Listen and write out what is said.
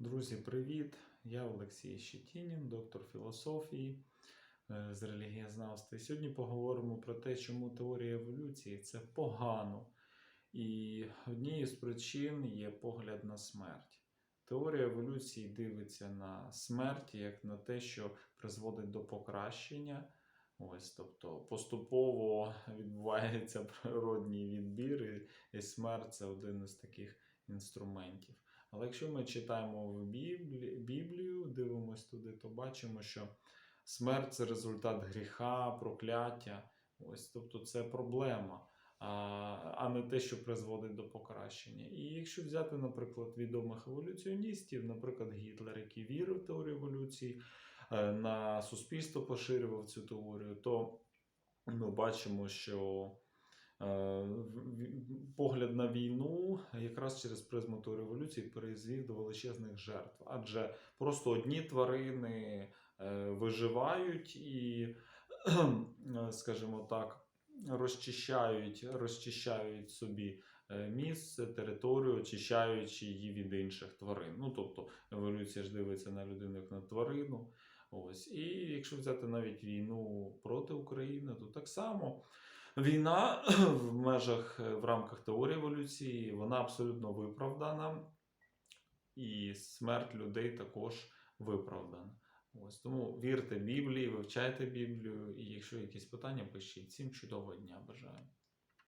Друзі, привіт! Я Олексій Щетінін, доктор філософії е, з релігієзнавства. І сьогодні поговоримо про те, чому теорія еволюції це погано. І однією з причин є погляд на смерть. Теорія еволюції дивиться на смерть як на те, що призводить до покращення. Ось, тобто поступово відбувається природній відбір, і- смерть це один із таких інструментів. Але якщо ми читаємо в Біблі, Біблію, дивимось туди, то бачимо, що смерть це результат гріха, прокляття. Ось, тобто це проблема, а, не те, що призводить до покращення. І якщо взяти, наприклад, відомих еволюціоністів, наприклад, Гітлер, який вірив в теорію еволюції, е, на суспільство поширював цю теорію, то ми бачимо, що погляд на війну якраз через призму теорії еволюції призвів до величезних жертв. Адже просто одні тварини е, виживають і, е, скажімо так, розчищають, розчищають собі е, місце, територію, очищаючи її від інших тварин. Ну, тобто еволюція ж дивиться на людину як на тварину. Ось. І якщо взяти навіть війну проти України, то так само війна в межах е, в рамках теорії еволюції вона абсолютно виправдана, і смерть людей також виправдана. Ось тому вірте Біблії, вивчайте Біблію, і якщо якісь питання, пишіть. Всім чудового дня бажаю.